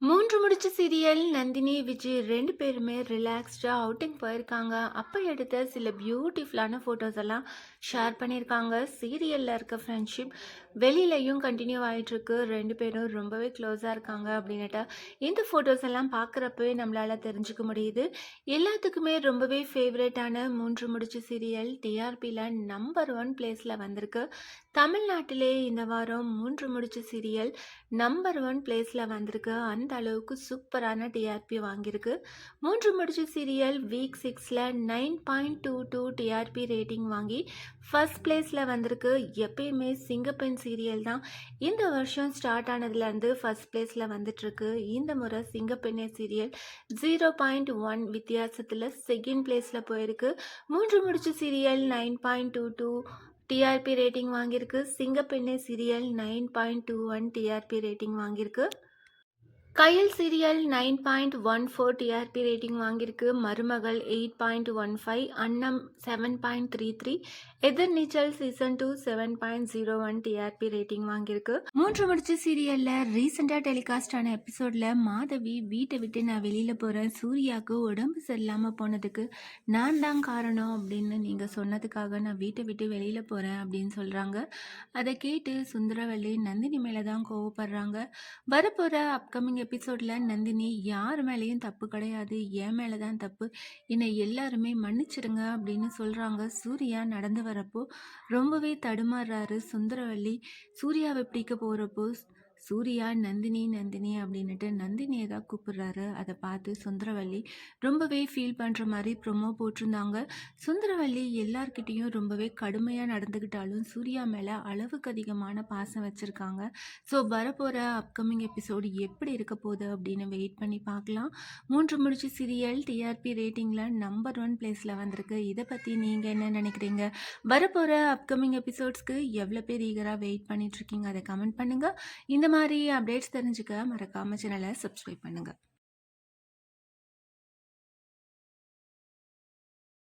More மூன்று முடிச்ச serial Nandini Vijay ரெண்டு பேருமே ரிலாக்ஸ்டாக அவுட்டிங் போயிருக்காங்க. அப்போ எடுத்த சில பியூட்டிஃபுல்லான ஃபோட்டோஸ் எல்லாம் ஷேர் பண்ணியிருக்காங்க. சீரியலில் இருக்க ஃப்ரெண்ட்ஷிப் வெளியிலையும் கண்டினியூ ஆகிட்டுருக்கு ரெண்டு பேரும் ரொம்பவே க்ளோஸாக இருக்காங்க அப்படின்னுட்டா இந்த ஃபோட்டோஸ் எல்லாம் பார்க்குறப்பவே நம்மளால் தெரிஞ்சுக்க முடியுது. எல்லாத்துக்குமே ரொம்பவே ஃபேவரட்டான மூன்று முடிச்ச சீரியல் டிஆர்பியில் நம்பர் ஒன் பிளேஸில் வந்திருக்கு. தமிழ்நாட்டிலே இந்த வாரம் மூன்று முடிச்ச சீரியல் நம்பர் ஒன் பிளேஸில் வந்திருக்கு. அந்த அளவு அளவுக்கு சூப்பரான டிஆர்பி வாங்கியிருக்கு. மூன்று முடிச்சு சீரியல் வீக் சிக்ஸில் nine point two two TRP rating வாங்கி ஃபஸ்ட் பிளேஸில் வந்திருக்கு. எப்பயுமே சிங்கப்பெண் சீரியல் தான். இந்த வருஷம் ஸ்டார்ட் ஆனதுலேருந்து ஃபஸ்ட் பிளேஸில் வந்துட்டுருக்கு. இந்த முறை Singappenne serial zero point one வித்தியாசத்தில் செகண்ட் பிளேஸில் போயிருக்கு. Moondru Mudichu serial nine point two two TRP rating வாங்கியிருக்கு. Singappenne serial nine point two one TRP rating வாங்கியிருக்கு. Kayal serial nine point one four TRP rating வாங்கியிருக்கு. Marumagal eight point one five Annam seven point three three Ethirneechal season two seven point zero one TRP rating வாங்கியிருக்கு. மூன்று முடிச்ச சீரியலில் ரீசெண்டாக telecast ஆன எபிசோடில் மாதவி வீட்டை விட்டு நான் வெளியில் போகிறேன் சூர்யாவுக்கு உடம்பு சரியில்லாமல் போனதுக்கு நான் தான் காரணம் அப்படின்னு நீங்கள் சொன்னதுக்காக நான் வீட்டை விட்டு வெளியில் போகிறேன் அப்படின்னு சொல்கிறாங்க அதை கேட்டு சுந்தரவல்லி நந்தினி மேலே தான் கோவப்படுறாங்க. வரப்போகிற அப்கமிங் எபிசோடில் நந்தினி யார் மேலேயும் தப்பு கிடையாது. என் மேலே தான் தப்பு. என்னை எல்லாருமே மன்னிச்சிடுங்க அப்படின்னு சொல்கிறாங்க சூர்யா நடந்து வரப்போ. ரொம்பவே தடுமாறுறாரு சுந்தரவல்லி சூர்யாவை பிடிக்க போகிறப்போ சூர்யா நந்தினி நந்தினி அப்படின்னுட்டு நந்தினியை தான் கூப்பிடுறாரு. அதை பார்த்து சுந்தரவல்லி ரொம்பவே ஃபீல் பண்ணுற மாதிரி ப்ரொமோ போட்டிருந்தாங்க. சுந்தரவல்லி எல்லார்கிட்டேயும் ரொம்பவே கடுமையாக நடந்துக்கிட்டாலும் சூர்யா மேலே அளவுக்கு அதிகமான பாசம் வச்சுருக்காங்க. ஸோ வரப்போகிற அப்கமிங் எபிசோடு எப்படி இருக்க போகுது அப்படின்னு வெயிட் பண்ணி பார்க்கலாம். மூன்று முடிச்சு சீரியல் டிஆர்பி ரேட்டிங்கில் நம்பர் ஒன் பிளேஸில் வந்திருக்கு. இதை பற்றி நீங்கள் என்ன நினைக்கிறீங்க? வரப்போகிற அப்கமிங் எபிசோட்ஸ்க்கு எவ்வளோ பேர் ஈகராக வெயிட் பண்ணிகிட்ருக்கீங்க அதை கமெண்ட் பண்ணுங்கள் இந்த இந்த மாதிரி அப்டேட்ஸ் தெரிஞ்சுக்க மறக்காமல் சேனலை சப்ஸ்கிரைப் பண்ணுங்கள்